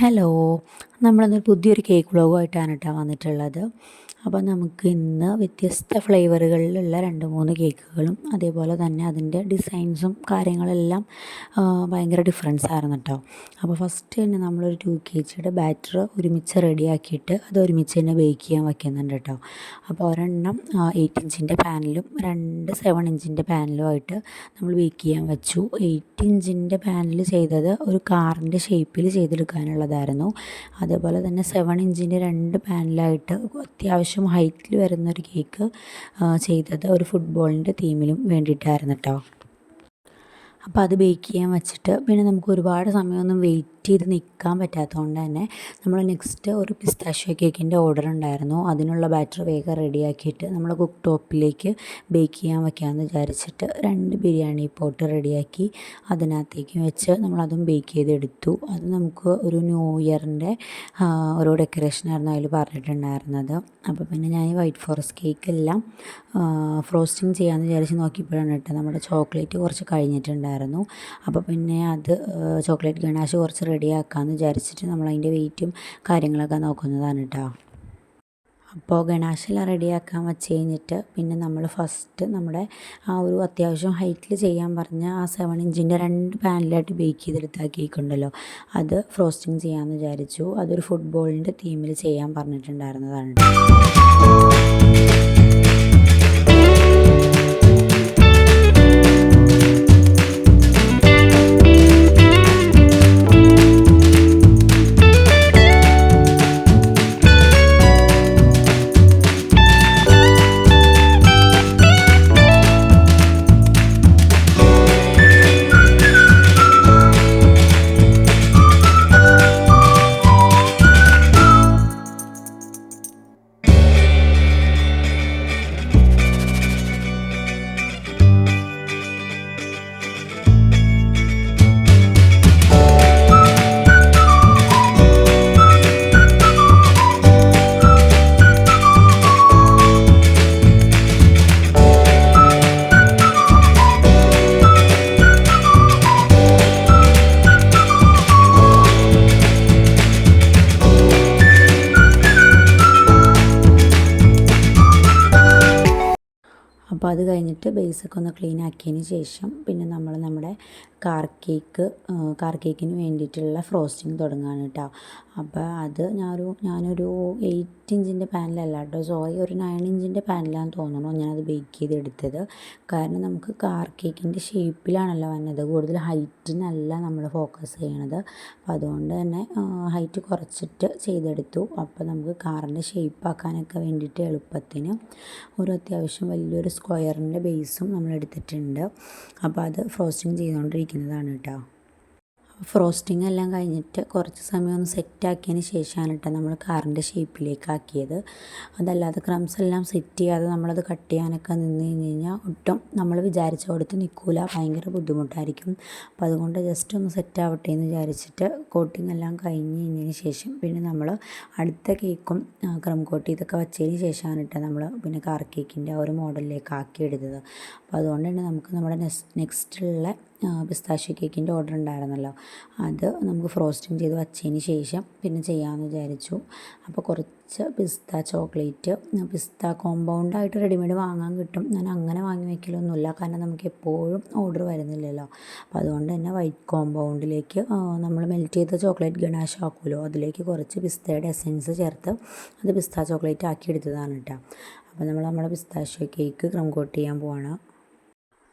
Hello, നമ്മളിന്ന് പുതിയൊരു cake വ്ളോഗുമായിട്ടാണ് കേട്ടോ വന്നിട്ടുള്ളത്. അപ്പോൾ നമുക്ക് ഇന്ന് വ്യത്യസ്ത ഫ്ലേവറുകളിലുള്ള രണ്ട് മൂന്ന് കേക്കുകളും അതേപോലെ തന്നെ അതിന്റെ ഡിസൈൻസും കാര്യങ്ങളെല്ലാം ഭയങ്കര ഡിഫറൻസ് ആയിരുന്നു കേട്ടോ അപ്പോൾ ഫസ്റ്റ് തന്നെ നമ്മളൊരു ടു കെ ജിയുടെ ബാറ്റർ ഒരുമിച്ച് റെഡിയാക്കിയിട്ട് അത് ഒരുമിച്ച് തന്നെ ബേക്ക് ചെയ്യാൻ വയ്ക്കുന്നുണ്ട് കേട്ടോ അപ്പോൾ ഒരെണ്ണം എയ്റ്റ് ഇഞ്ചിന്റെ പാനിലും രണ്ട് സെവൻ ഇഞ്ചിന്റെ പാനിലുമായിട്ട് നമ്മൾ ബേക്ക് ചെയ്യാൻ വെച്ചു. എയ്റ്റ് ഇഞ്ചിന്റെ പാനിൽ ചെയ്തത് ഒരു കാറിന്റെ ഷേപ്പിൽ ചെയ്തെടുക്കാനുള്ളതായിരുന്നു. അതേപോലെ തന്നെ സെവൻ ഇഞ്ചിന്റെ രണ്ട് പാനലായിട്ട് അത്യാവശ്യം ഹൈറ്റിൽ വരുന്ന ഒരു കേക്ക് ചെയ്തത് ഒരു ഫുട്ബോളിന്റെ തീമിലും വേണ്ടിയിട്ടായിരുന്നു കേട്ടോ അപ്പോൾ അത് ബേക്ക് ചെയ്യാൻ വെച്ചിട്ട് പിന്നെ നമുക്ക് ഒരുപാട് സമയമൊന്നും വെയിറ്റ് ചെയ്ത് നിൽക്കാൻ പറ്റാത്തതുകൊണ്ട് തന്നെ നമ്മൾ നെക്സ്റ്റ് ഒരു പിസ്താഷ്യോ കേക്കിന്റെ ഓർഡർ ഉണ്ടായിരുന്നു. അതിനുള്ള ബാറ്റർ വേഗം റെഡിയാക്കിയിട്ട് നമ്മൾ കുക്ക് ടോപ്പിലേക്ക് ബേക്ക് ചെയ്യാൻ വെക്കാമെന്ന് വിചാരിച്ചിട്ട് രണ്ട് ബിരിയാണി പോട്ട് റെഡിയാക്കി അതിനകത്തേക്ക് വെച്ച് നമ്മളതും ബേക്ക് ചെയ്തെടുത്തു. അത് നമുക്ക് ഒരു ന്യൂ ഇയറിന്റെ ഡെക്കറേഷൻ ഡെക്കറേഷനായിരുന്നു അതിൽ പറഞ്ഞിട്ടുണ്ടായിരുന്നത്. അപ്പോൾ പിന്നെ ഞാൻ ഈ വൈറ്റ് ഫോറസ്റ്റ് കേക്കെല്ലാം ഫ്രോസ്റ്റിംഗ് ചെയ്യാമെന്ന് വിചാരിച്ച് നോക്കിയപ്പോഴാണ് കേട്ടോ നമ്മുടെ ചോക്ലേറ്റ് കുറച്ച് കഴിഞ്ഞിട്ടുണ്ടായിരുന്നു. അപ്പോൾ പിന്നെ അത് ചോക്ലേറ്റ് ഗണാശ് കുറച്ച് റെഡിയാക്കാമെന്ന് വിചാരിച്ചിട്ട് നമ്മൾ അതിന്റെ വെയിറ്റും കാര്യങ്ങളൊക്കെ നോക്കുന്നതാണ് കേട്ടോ അപ്പോൾ ഗണാശെല്ലാം റെഡിയാക്കാൻ വെച്ച് കഴിഞ്ഞിട്ട് പിന്നെ നമ്മൾ ഫസ്റ്റ് നമ്മുടെ ആ ഒരു അത്യാവശ്യം ഹൈറ്റിൽ ചെയ്യാൻ പറഞ്ഞ ആ സെവൻ ഇഞ്ചിന്റെ രണ്ട് പാനിലായിട്ട് ബേക്ക് ചെയ്തെടുത്ത കേക്ക് അത് ഫ്രോസ്റ്റിംഗ് ചെയ്യാമെന്ന് വിചാരിച്ചു. അതൊരു ഫുട്ബോളിന്റെ തീമിൽ ചെയ്യാൻ പറഞ്ഞിട്ടുണ്ടായിരുന്നതാണ് ബേസൊക്കെ ഒന്ന് ക്ലീൻ ആക്കിയതിന് ശേഷം പിന്നെ നമ്മൾ നമ്മുടെ കാർ കേക്ക് കാർ കേക്കിന് വേണ്ടിയിട്ടുള്ള ഫ്രോസ്റ്റിങ് തുടങ്ങുകയാണ് കേട്ടോ അപ്പോൾ അത് ഞാനൊരു ഞാനൊരു എയ്റ്റ് ഇഞ്ചിന്റെ പാനിലല്ല കേട്ടോ സോറി ഒരു നയൻ ഇഞ്ചിന്റെ പാനിലാണെന്ന് തോന്നുന്നു ഞാനത് ബേക്ക് ചെയ്തെടുത്തത്. കാരണം നമുക്ക് കാർ കേക്കിന്റെ ഷേപ്പിലാണല്ലോ വന്നത് കൂടുതൽ ഹൈറ്റിനല്ല നമ്മൾ ഫോക്കസ് ചെയ്യണത്. അപ്പോൾ അതുകൊണ്ട് തന്നെ ഹൈറ്റ് കുറച്ചിട്ട് ചെയ്തെടുത്തു. അപ്പോൾ നമുക്ക് കാറിന്റെ ഷേപ്പ് ആക്കാനൊക്കെ വേണ്ടിയിട്ട് എളുപ്പത്തിന് ഒരു അത്യാവശ്യം വലിയൊരു സ്ക്വയറിന്റെ ബേസും നമ്മൾ എടുത്തിട്ടുണ്ട് അപ്പോൾ അത് ഫ്രോസ്റ്റിംഗ് ചെയ്തുകൊണ്ടിരിക്കുന്നതാണ് കേട്ടോ. ഫ്രോസ്റ്റിംഗ് എല്ലാം കഴിഞ്ഞിട്ട് കുറച്ച് സമയം ഒന്ന് സെറ്റാക്കിയതിന് ശേഷമാണ് കേട്ടോ നമ്മൾ കാറിന്റെ ഷേപ്പിലേക്ക് ആക്കിയത് അതല്ലാതെ ക്രംസ് എല്ലാം സെറ്റ് ചെയ്യാതെ നമ്മളത് കട്ട് ചെയ്യാനൊക്കെ നിന്ന് കഴിഞ്ഞ് കഴിഞ്ഞാൽ ഒട്ടും നമ്മൾ വിചാരിച്ച കൊടുത്ത് നിൽക്കില്ല ഭയങ്കര ബുദ്ധിമുട്ടായിരിക്കും. അപ്പോൾ അതുകൊണ്ട് ജസ്റ്റ് ഒന്ന് സെറ്റ് ആവട്ടെ എന്ന് വിചാരിച്ചിട്ട് കോട്ടിംഗ് എല്ലാം കഴിഞ്ഞ് കഴിഞ്ഞതിന് ശേഷം പിന്നെ നമ്മൾ അടുത്ത കേക്കും ക്രം കോട്ട് ഇതൊക്കെ വെച്ചതിന് ശേഷമാണ് കേട്ടോ നമ്മൾ പിന്നെ കാർ കേക്കിന്റെ ആ ഒരു മോഡലിലേക്ക് ആക്കി എടുത്തത്. അപ്പോൾ അതുകൊണ്ട് തന്നെ നമുക്ക് നമ്മുടെ നെക്സ്റ്റ് നെക്സ്റ്റുള്ള പിസ്താഷ്യോ കേക്കിന്റെ ഓർഡർ ഉണ്ടായിരുന്നല്ലോ. അത് നമുക്ക് ഫ്രോസ്റ്റിംഗ് ചെയ്ത് വച്ചതിന് ശേഷം പിന്നെ ചെയ്യാമെന്ന് വിചാരിച്ചു. അപ്പോൾ കുറച്ച് പിസ്ത ചോക്ലേറ്റ് പിസ്ത കോമ്പൗണ്ടായിട്ട് റെഡിമെയ്ഡ് വാങ്ങാൻ കിട്ടും. ഞാൻ അങ്ങനെ വാങ്ങി വയ്ക്കലൊന്നുമില്ല കാരണം നമുക്ക് എപ്പോഴും ഓർഡർ വരുന്നില്ലല്ലോ. അപ്പോൾ അതുകൊണ്ട് തന്നെ വൈറ്റ് കോമ്പൗണ്ടിലേക്ക് നമ്മൾ മെൽറ്റ് ചെയ്ത ചോക്ലേറ്റ് ഗണാഷ് ആക്കുമല്ലോ. അതിലേക്ക് കുറച്ച് പിസ്തയുടെ എസെൻസ് ചേർത്ത് അത് പിസ്ത ചോക്ലേറ്റ് ആക്കി എടുത്തതാണ് കേട്ടോ. അപ്പോൾ നമ്മൾ നമ്മുടെ പിസ്താഷ്യോ കേക്ക് ക്രം കോട്ട് ചെയ്യാൻ പോവാണ്.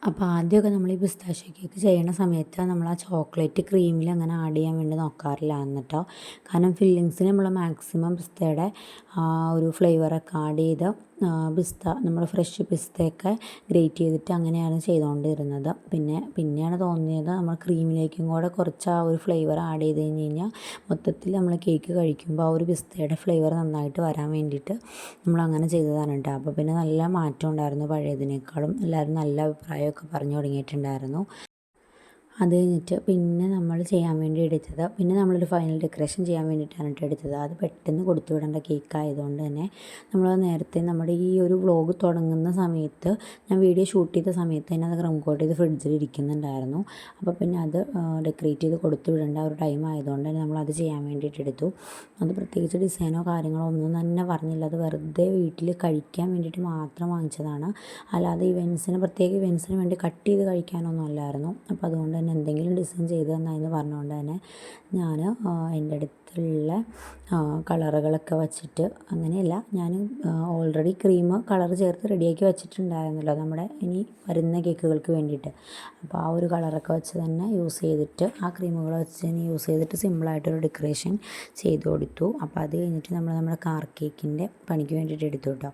അപ്പോൾ ആദ്യമൊക്കെ നമ്മൾ ഈ പിസ്താശോ കേക്ക് ചെയ്യണ സമയത്ത് നമ്മൾ ആ ചോക്ലേറ്റ് ക്രീമിൽ അങ്ങനെ ആഡ് ചെയ്യാൻ വേണ്ടി നോക്കാറില്ല എന്നിട്ടോ. കാരണം ഫില്ലിങ്സിന് നമ്മൾ മാക്സിമം പിസ്തയുടെ ആ ഒരു ഫ്ലേവറൊക്കെ ആഡ് ചെയ്ത് പിസ്ത നമ്മൾ ഫ്രഷ് പിസ്തയൊക്കെ ഗ്രേറ്റ് ചെയ്തിട്ട് അങ്ങനെയാണ് ചെയ്തുകൊണ്ടിരുന്നത് പിന്നെ പിന്നെയാണ് തോന്നിയത് നമ്മൾ ക്രീമിലേക്കും കൂടെ കുറച്ച് ആ ഒരു ഫ്ലേവർ ആഡ് ചെയ്ത് കഴിഞ്ഞ് കഴിഞ്ഞാൽ മൊത്തത്തിൽ നമ്മൾ കേക്ക് കഴിക്കുമ്പോൾ ആ ഒരു പിസ്തയുടെ ഫ്ലേവർ നന്നായിട്ട് വരാൻ വേണ്ടിയിട്ട് നമ്മൾ അങ്ങനെ ചെയ്തതാണ് കേട്ടോ. അപ്പോൾ പിന്നെ നല്ല മാറ്റം ഉണ്ടായിരുന്നു പഴയതിനേക്കാളും. എല്ലാവരും നല്ല അഭിപ്രായമൊക്കെ പറഞ്ഞു തുടങ്ങിയിട്ടുണ്ടായിരുന്നു. അത് കഴിഞ്ഞിട്ട് പിന്നെ നമ്മൾ ചെയ്യാൻ വേണ്ടി എടുത്തത് പിന്നെ നമ്മളൊരു ഫൈനൽ ഡെക്കറേഷൻ ചെയ്യാൻ വേണ്ടിയിട്ടാണ് കേട്ടോ എടുത്തത്. അത് പെട്ടെന്ന് കൊടുത്തു വിടേണ്ട കേക്ക് ആയതുകൊണ്ട് തന്നെ നമ്മൾ നേരത്തെ നമ്മുടെ ഈ ഒരു വ്ളോഗ് തുടങ്ങുന്ന സമയത്ത് ഞാൻ വീഡിയോ ഷൂട്ട് ചെയ്ത സമയത്ത് തന്നെ അത് ക്രം കോട്ട് ചെയ്ത് ഫ്രിഡ്ജിൽ ഇരിക്കുന്നുണ്ടായിരുന്നു. അപ്പോൾ പിന്നെ അത് ഡെക്കറേറ്റ് ചെയ്ത് കൊടുത്തു വിടേണ്ട ഒരു ടൈം ആയതുകൊണ്ട് തന്നെ നമ്മളത് ചെയ്യാൻ വേണ്ടിയിട്ട് എടുത്തു. അത് പ്രത്യേകിച്ച് ഡിസൈനോ കാര്യങ്ങളോ ഒന്നും തന്നെ പറഞ്ഞില്ല. അത് വെറുതെ വീട്ടിൽ കഴിക്കാൻ വേണ്ടിയിട്ട് മാത്രം വാങ്ങിച്ചതാണ്. അല്ലാതെ ഇവൻസിന് പ്രത്യേക ഇവൻസിന് വേണ്ടി കട്ട് ചെയ്ത് കഴിക്കാനൊന്നും അല്ലായിരുന്നു. അപ്പോൾ അതുകൊണ്ട് തന്നെ എന്തെങ്കിലും ഡിസൈൻ ചെയ്ത് തന്നായെന്ന് പറഞ്ഞുകൊണ്ട് തന്നെ ഞാൻ എന്റെ അടുത്തുള്ള കളറുകളൊക്കെ വച്ചിട്ട് അങ്ങനെയല്ല ഞാൻ ഓൾറെഡി ക്രീം കളർ ചേർത്ത് റെഡിയാക്കി വെച്ചിട്ടുണ്ടായിരുന്നല്ലോ നമ്മുടെ ഇനി വരുന്ന കേക്കുകൾക്ക് വേണ്ടിയിട്ട്. അപ്പോൾ ആ ഒരു കളറൊക്കെ വെച്ച് തന്നെ യൂസ് ചെയ്തിട്ട് ആ ക്രീമുകൾ വെച്ച് തന്നെ യൂസ് ചെയ്തിട്ട് സിമ്പിളായിട്ടൊരു ഡെക്കറേഷൻ ചെയ്ത് കൊടുത്തു. അപ്പോൾ അത് കഴിഞ്ഞിട്ട് നമ്മൾ നമ്മുടെ കാർ കേക്കിന്റെ പണിക്ക് വേണ്ടിയിട്ട് എടുത്തു കേട്ടോ.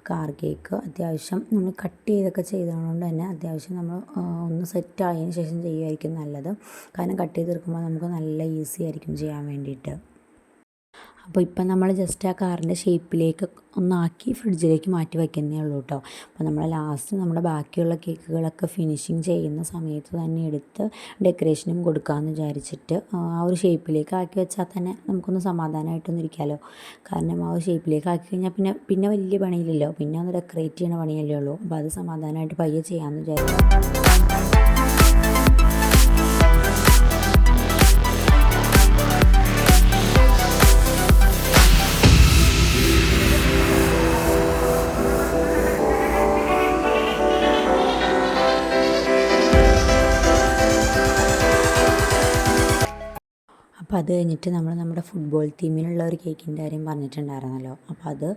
അപ്പോൾ കാർ കേക്ക് അത്യാവശ്യം നമ്മൾ കട്ട് ചെയ്തൊക്കെ ചെയ്തതുകൊണ്ട് തന്നെ അത്യാവശ്യം നമ്മൾ ഒന്ന് സെറ്റ് ആയതിന് ശേഷം ചെയ്യുമായിരിക്കും നല്ലത്. കാരണം കട്ട് ചെയ്ത് തീർക്കുമ്പോൾ നമുക്ക് നല്ല ഈസി ആയിരിക്കും ചെയ്യാൻ വേണ്ടിയിട്ട്. അപ്പോൾ ഇപ്പം നമ്മൾ ജസ്റ്റ് ആ കാറിന്റെ ഷേപ്പിലേക്ക് ഒന്നാക്കി ഫ്രിഡ്ജിലേക്ക് മാറ്റി വയ്ക്കുന്നേ ഉള്ളൂ കേട്ടോ അപ്പോൾ നമ്മൾ ലാസ്റ്റ് നമ്മുടെ ബാക്കിയുള്ള കേക്കുകളൊക്കെ ഫിനിഷിങ് ചെയ്യുന്ന സമയത്ത് തന്നെ എടുത്ത് ഡെക്കറേഷനും കൊടുക്കാമെന്ന് വിചാരിച്ചിട്ട് ആ ഒരു ഷേപ്പിലേക്ക് ആക്കി വെച്ചാൽ തന്നെ നമുക്കൊന്ന് സമാധാനമായിട്ടൊന്നും ഇരിക്കാമല്ലോ കാരണം ആ ഒരു ഷേപ്പിലേക്ക് ആക്കി കഴിഞ്ഞാൽ പിന്നെ പിന്നെ വലിയ പണിയില്ലല്ലോ. പിന്നെ ഒന്ന് ഡെക്കറേറ്റ് ചെയ്യണ പണിയല്ലേ ഉള്ളൂ. അപ്പോൾ അത് സമാധാനമായിട്ട് പയ്യെ ചെയ്യാമെന്ന് വിചാരിച്ചു. അപ്പോൾ അത് കഴിഞ്ഞിട്ട് നമ്മൾ നമ്മുടെ ഫുട്ബോൾ ടീമിനുള്ള ഒരു കേക്കിന്റെ കാര്യം പറഞ്ഞിട്ടുണ്ടായിരുന്നല്ലോ. അപ്പോൾ അത്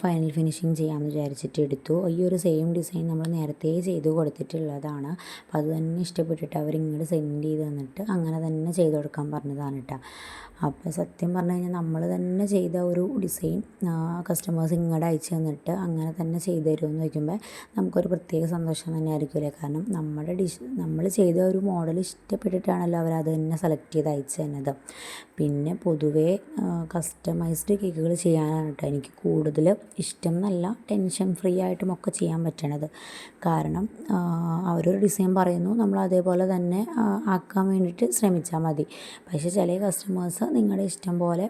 ഫൈനൽ ഫിനിഷിങ് ചെയ്യാമെന്ന് വിചാരിച്ചിട്ട് എടുത്തു. ഈ ഒരു സെയിം ഡിസൈൻ നമ്മൾ നേരത്തെ ചെയ്ത് കൊടുത്തിട്ടുള്ളതാണ്. അപ്പോൾ അത് തന്നെ ഇഷ്ടപ്പെട്ടിട്ട് അവർ ഇങ്ങോട്ട് സെൻഡ് ചെയ്ത് തന്നിട്ട് അങ്ങനെ തന്നെ ചെയ്ത് കൊടുക്കാൻ പറഞ്ഞതാണ് കേട്ടോ അപ്പോൾ സത്യം പറഞ്ഞു കഴിഞ്ഞാൽ നമ്മൾ തന്നെ ചെയ്ത ഒരു ഡിസൈൻ കസ്റ്റമേഴ്സ് ഇങ്ങോട്ട് അയച്ചു തന്നിട്ട് അങ്ങനെ തന്നെ ചെയ്തു തരുമെന്ന് ചോദിക്കുമ്പോൾ നമുക്കൊരു പ്രത്യേക സന്തോഷം തന്നെ ആയിരിക്കില്ലേ കാരണം നമ്മുടെ ഡിഷ് നമ്മൾ ചെയ്ത ഒരു മോഡൽ ഇഷ്ടപ്പെട്ടിട്ടാണല്ലോ അവർ അത് തന്നെ സെലക്ട് ചെയ്ത് അയച്ചു തന്നത്. പിന്നെ പൊതുവേ കസ്റ്റമൈസ്ഡ് കേക്കുകൾ ചെയ്യാനാണ് കേട്ടോ എനിക്ക് കൂടുതൽ ഇഷ്ടം എന്നല്ല ടെൻഷൻ ഫ്രീ ആയിട്ടും ഒക്കെ ചെയ്യാൻ പറ്റണത്. കാരണം അവരൊരു ഡിസൈൻ പറയുന്നു നമ്മൾ അതേപോലെ തന്നെ ആക്കാൻ വേണ്ടിയിട്ട് ശ്രമിച്ചാൽ മതി. പക്ഷേ ചില കസ്റ്റമേഴ്സ് നിങ്ങളുടെ ഇഷ്ടം പോലെ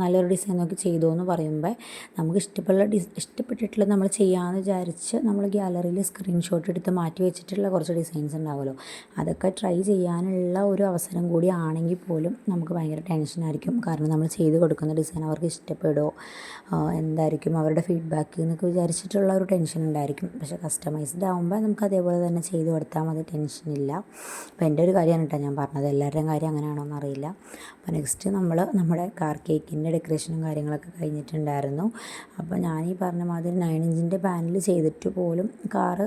നല്ലൊരു ഡിസൈൻ നോക്കി ചെയ്തു എന്ന് പറയുമ്പോൾ നമുക്ക് ഇഷ്ടപ്പെട്ട ഡിസ് ഇഷ്ടപ്പെട്ടിട്ടുള്ള നമ്മൾ ചെയ്യാമെന്ന് വിചാരിച്ച് നമ്മൾ ഗ്യാലറിയിൽ സ്ക്രീൻഷോട്ട് എടുത്ത് മാറ്റി വെച്ചിട്ടുള്ള കുറച്ച് ഡിസൈൻസ് ഉണ്ടാവുമല്ലോ. അതൊക്കെ ട്രൈ ചെയ്യാനുള്ള ഒരു അവസരം കൂടി ആണെങ്കിൽ പോലും നമുക്ക് ഭയങ്കര ടെൻഷനായിരിക്കും കാരണം നമ്മൾ ചെയ്ത് കൊടുക്കുന്ന ഡിസൈൻ അവർക്ക് ഇഷ്ടപ്പെടുമോ എന്തായിരിക്കും അവരുടെ ഫീഡ്ബാക്ക് എന്നൊക്കെ വിചാരിച്ചിട്ടുള്ള ഒരു ടെൻഷൻ ഉണ്ടായിരിക്കും. പക്ഷേ കസ്റ്റമൈസ്ഡ് ആകുമ്പോൾ നമുക്ക് അതേപോലെ തന്നെ ചെയ്ത് കൊടുത്താൽ മതി ടെൻഷനില്ല അപ്പോൾ എന്റെ ഒരു കാര്യമാണ് കേട്ടോ ഞാൻ പറഞ്ഞത്. എല്ലാവരുടെയും കാര്യം അങ്ങനെയാണോ എന്നറിയില്ല അപ്പോൾ നെക്സ്റ്റ് നമ്മൾ നമ്മുടെ കാർ കേക്കിന്റെ ഡെക്കറേഷനും കാര്യങ്ങളൊക്കെ കഴിഞ്ഞിട്ടുണ്ടായിരുന്നു. അപ്പോൾ ഞാൻ ഈ പറഞ്ഞ മാതിരി നയൻ ഇഞ്ചിന്റെ പാനൽ ചെയ്തിട്ട് പോലും കാറ്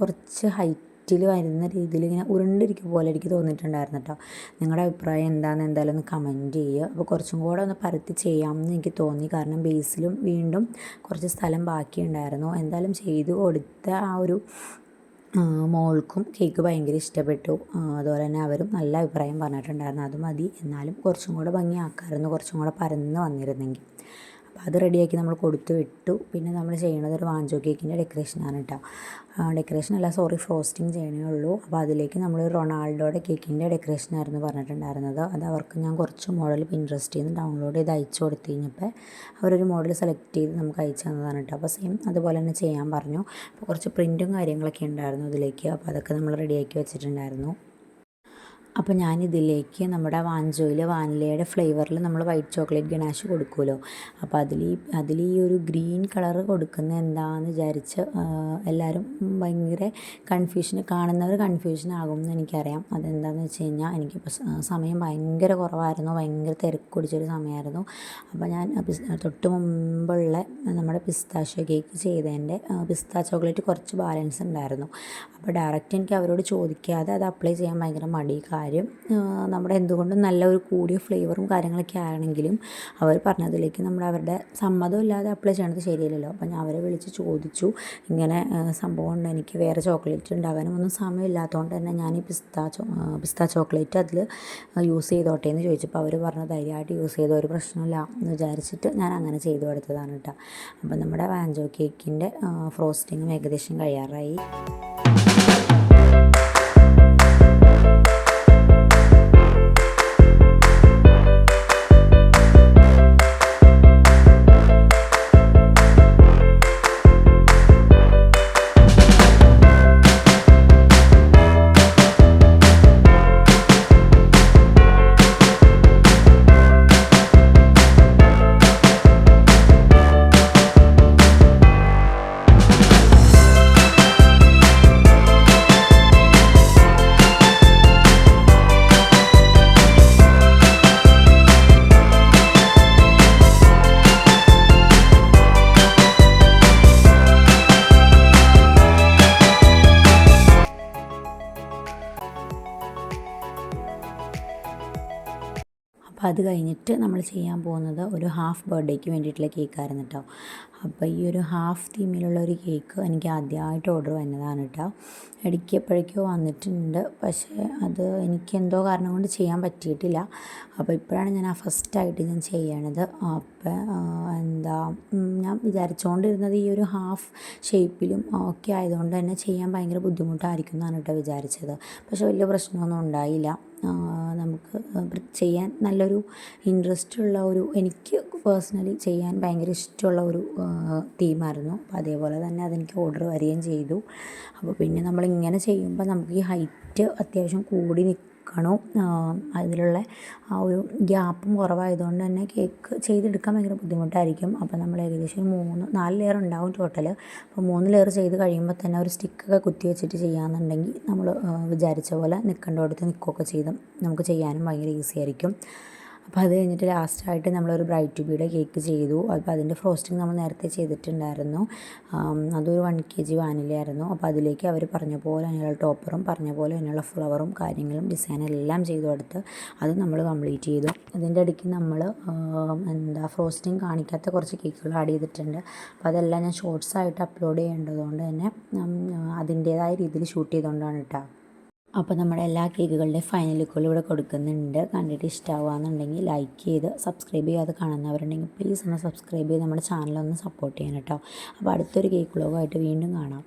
കുറച്ച് ഹൈറ്റ് വരുന്ന രീതിയിൽ ഇങ്ങനെ ഉരുണ്ടിരിക്കും പോലെ എനിക്ക് തോന്നിയിട്ടുണ്ടായിരുന്നു കേട്ടോ നിങ്ങളുടെ അഭിപ്രായം എന്താണെന്ന് എന്തായാലും ഒന്ന് കമന്റ് ചെയ്യുക അപ്പോൾ കുറച്ചും കൂടെ ഒന്ന് പരത്തി ചെയ്യാമെന്ന് എനിക്ക് തോന്നി. കാരണം ബേസിലും വീണ്ടും കുറച്ച് സ്ഥലം ബാക്കിയുണ്ടായിരുന്നു. എന്തായാലും ചെയ്തു കൊടുത്ത ആ ഒരു മോൾക്കും കേക്ക് ഭയങ്കര ഇഷ്ടപ്പെട്ടു. അതുപോലെ തന്നെ അവരും നല്ല അഭിപ്രായം പറഞ്ഞിട്ടുണ്ടായിരുന്നു. അത് മതി. എന്നാലും കുറച്ചും കൂടെ ഭംഗിയാക്കാമായിരുന്നു. കുറച്ചും കൂടെ പരന്ന് വന്നിരുന്നെങ്കിൽ. അപ്പോൾ അത് റെഡിയാക്കി നമ്മൾ കൊടുത്തു വിട്ടു. പിന്നെ നമ്മൾ ചെയ്യണത് ഒരു വാഞ്ചോ കേക്കിന്റെ ഡെക്കറേഷനാണ് കേട്ടോ. ഡെക്കറേഷൻ അല്ല സോറി ഫ്രോസ്റ്റിംഗ് ചെയ്യണേ ഉള്ളൂ. അപ്പോൾ അതിലേക്ക് നമ്മൾ റൊണാൾഡോയുടെ കേക്കിന്റെ ഡെക്കറേഷനായിരുന്നു പറഞ്ഞിട്ടുണ്ടായിരുന്നത്. അത് അവർക്ക് ഞാൻ കുറച്ച് മോഡൽ പിൻട്രസ്റ്റിൽ നിന്ന് ഡൗൺലോഡ് ചെയ്ത് അയച്ചു കൊടുത്തു കഴിഞ്ഞപ്പോൾ അവരൊരു മോഡൽ സെലക്ട് ചെയ്ത് നമുക്ക് അയച്ചു തന്നതാണ് കേട്ടോ. അപ്പോൾ സെയിം അതുപോലെ തന്നെ ചെയ്യാൻ പറഞ്ഞു. അപ്പോൾ കുറച്ച് പ്രിന്റും കാര്യങ്ങളൊക്കെ ഉണ്ടായിരുന്നു അതിലേക്ക്. അപ്പോൾ അതൊക്കെ നമ്മൾ റെഡിയാക്കി വെച്ചിട്ടുണ്ടായിരുന്നു. അപ്പോൾ ഞാനിതിലേക്ക് നമ്മുടെ വാഞ്ചോയിൽ വാനിലയുടെ ഫ്ലേവറിൽ നമ്മൾ വൈറ്റ് ചോക്ലേറ്റ് ഗണാഷ് കൊടുക്കുമല്ലോ. അപ്പോൾ അതിൽ അതിൽ ഈ ഒരു ഗ്രീൻ കളർ കൊടുക്കുന്നത് എന്താണെന്ന് വിചാരിച്ച് എല്ലാവരും ഭയങ്കര കൺഫ്യൂഷൻ കാണുന്നവർ കൺഫ്യൂഷൻ ആകുമെന്ന് എനിക്കറിയാം. അതെന്താണെന്ന് വെച്ച് കഴിഞ്ഞാൽ എനിക്കിപ്പോൾ സമയം ഭയങ്കര കുറവായിരുന്നു. ഭയങ്കര തിരക്ക് പിടിച്ചൊരു സമയമായിരുന്നു. അപ്പോൾ ഞാൻ തൊട്ട് മുമ്പുള്ള നമ്മുടെ പിസ്താഷ്യോ കേക്ക് ചെയ്തതിന്റെ പിസ്ത ചോക്ലേറ്റ് കുറച്ച് ബാലൻസ് ഉണ്ടായിരുന്നു. അപ്പോൾ ഡയറക്റ്റ് എനിക്ക് അവരോട് ചോദിക്കാതെ അത് അപ്ലൈ ചെയ്യാൻ ഭയങ്കര മടി. കാര്യം നമ്മുടെ എന്തുകൊണ്ടും നല്ല ഒരു കൂടിയ ഫ്ലേവറും കാര്യങ്ങളൊക്കെ ആണെങ്കിലും അവർ പറഞ്ഞതിലേക്ക് നമ്മൾ അവരുടെ സമ്മതം ഇല്ലാതെ അപ്ലൈ ചെയ്യണത് ശരിയല്ലല്ലോ. അപ്പം ഞാൻ അവരെ വിളിച്ച് ചോദിച്ചു ഇങ്ങനെ സംഭവം ഉണ്ട് എനിക്ക് വേറെ ചോക്ലേറ്റ് ഉണ്ടാകാനും ഒന്നും സമയമില്ലാത്തതുകൊണ്ട് തന്നെ ഞാൻ ഈ പിസ്ത ചോ പിസ്ത ചോക്ലേറ്റ് അതിൽ യൂസ് ചെയ്തോട്ടെ എന്ന് ചോദിച്ചപ്പോൾ അവർ പറഞ്ഞ ധൈര്യമായിട്ട് യൂസ് ചെയ്ത. ഒരു പ്രശ്നമില്ല എന്ന് വിചാരിച്ചിട്ട് ഞാൻ അങ്ങനെ ചെയ്തു കൊടുത്തതാണ് കേട്ടോ. അപ്പം നമ്മുടെ വാഞ്ചോ കേക്കിന്റെ ഫ്രോസ്റ്റിങ്ങും ഏകദേശം കഴിയാറായി. കഴിഞ്ഞിട്ട് നമ്മൾ ചെയ്യാൻ പോകുന്നത് ഒരു ഹാഫ് ബർത്ത്ഡേക്ക് വേണ്ടിയിട്ടുള്ള കേക്കായിരുന്നു കേട്ടോ. അപ്പോൾ ഈ ഒരു ഹാഫ് തീമിലുള്ള ഒരു കേക്ക് എനിക്ക് ആദ്യമായിട്ട് ഓർഡർ വന്നതാണ് കേട്ടോ. ഇടയ്ക്കപ്പോഴേക്കോ വന്നിട്ടുണ്ട്. പക്ഷേ അത് എനിക്ക് എന്തോ കാരണം കൊണ്ട് ചെയ്യാൻ പറ്റിയിട്ടില്ല. അപ്പോൾ ഇപ്പോഴാണ് ഞാൻ ആ ഫസ്റ്റായിട്ട് ഞാൻ ചെയ്യണത്. അപ്പോൾ എന്താ ഞാൻ വിചാരിച്ചുകൊണ്ടിരുന്നത് ഈ ഒരു ഹാഫ് ഷേപ്പിലും ഒക്കെ ആയതുകൊണ്ട് തന്നെ ചെയ്യാൻ ഭയങ്കര ബുദ്ധിമുട്ടായിരിക്കും എന്നാണ് കേട്ടോ വിചാരിച്ചത്. പക്ഷേ വലിയ പ്രശ്നമൊന്നും ഉണ്ടായില്ല. നമുക്ക് ചെയ്യാൻ നല്ലൊരു ഇൻട്രസ്റ്റ് ഉള്ള ഒരു എനിക്ക് പേഴ്സണലി ചെയ്യാൻ ഭയങ്കര ഇഷ്ടമുള്ള ഒരു തീമായിരുന്നു അപ്പോൾ അതേപോലെ തന്നെ അതെനിക്ക് ഓർഡർ വരികയും ചെയ്തു. അപ്പോൾ പിന്നെ നമ്മളിങ്ങനെ ചെയ്യുമ്പോൾ നമുക്ക് ഈ ഹൈറ്റ് അത്യാവശ്യം കൂടി നിൽക്കണം അതിലുള്ള ആ ഒരു ഗ്യാപ്പും കുറവായതുകൊണ്ട് തന്നെ കേക്ക് ചെയ്തെടുക്കാൻ ഭയങ്കര ബുദ്ധിമുട്ടായിരിക്കും. അപ്പോൾ നമ്മൾ ഏകദേശം മൂന്ന് നാല് ലെയർ ഉണ്ടാവും ടോട്ടൽ അപ്പോൾ മൂന്ന് ലെയർ ചെയ്ത് കഴിയുമ്പോൾ തന്നെ ഒരു സ്റ്റിക്കൊക്കെ കുത്തി വെച്ചിട്ട് ചെയ്യാമെന്നുണ്ടെങ്കിൽ നമ്മൾ വിചാരിച്ച പോലെ നിൽക്കേണ്ടടുത്ത് നിൽക്കുകയൊക്കെ ചെയ്ത് നമുക്ക് ചെയ്യാനും ഭയങ്കര ഈസി ആയിരിക്കും. അപ്പോൾ അത് കഴിഞ്ഞിട്ട് ലാസ്റ്റായിട്ട് നമ്മളൊരു ബ്രൈറ്റ് ടു ബിയുടെ കേക്ക് ചെയ്തു. അപ്പോൾ അതിന്റെ ഫ്രോസ്റ്റിംഗ് നമ്മൾ നേരത്തെ ചെയ്തിട്ടുണ്ടായിരുന്നു. അതൊരു വൺ കെ ജി വാനിലയായിരുന്നു അപ്പോൾ അതിലേക്ക് അവർ പറഞ്ഞ പോലെ അതിനുള്ള ടോപ്പറും പറഞ്ഞ പോലെ അതിനുള്ള ഫ്ലവറും കാര്യങ്ങളും ഡിസൈനും എല്ലാം ചെയ്തു കൊടുത്ത് അത് നമ്മൾ കംപ്ലീറ്റ് ചെയ്തു. അതിന്റെ ഇടയ്ക്ക് നമ്മൾ എന്താ ഫ്രോസ്റ്റിംഗ് കാണിക്കാത്ത കുറച്ച് കേക്കുകൾ ആഡ് ചെയ്തിട്ടുണ്ട്. അപ്പോൾ അതെല്ലാം ഞാൻ ഷോർട്സ് ആയിട്ട് അപ്ലോഡ് ചെയ്യേണ്ടതുകൊണ്ട് തന്നെ അതിന്റേതായ രീതിയിൽ ഷൂട്ട് ചെയ്തുകൊണ്ടാണ് കേട്ടോ അപ്പോൾ നമ്മുടെ എല്ലാ കേക്കുകളുടെ ഫൈനൽ ഇവിടെ കൊടുക്കുന്നുണ്ട്. കണ്ടിട്ട് ഇഷ്ടമാവുകയെന്നുണ്ടെങ്കിൽ ലൈക്ക് ചെയ്ത് സബ്സ്ക്രൈബ് ചെയ്യാതെ കാണുന്നവരുണ്ടെങ്കിൽ പ്ലീസ് ഒന്ന് സബ്സ്ക്രൈബ് ചെയ്ത് നമ്മുടെ ചാനലൊന്ന് സപ്പോർട്ട് ചെയ്യണം കേട്ടോ. അപ്പോൾ അടുത്തൊരു കേക്ക് വ്ളോഗായിട്ട് വീണ്ടും കാണാം.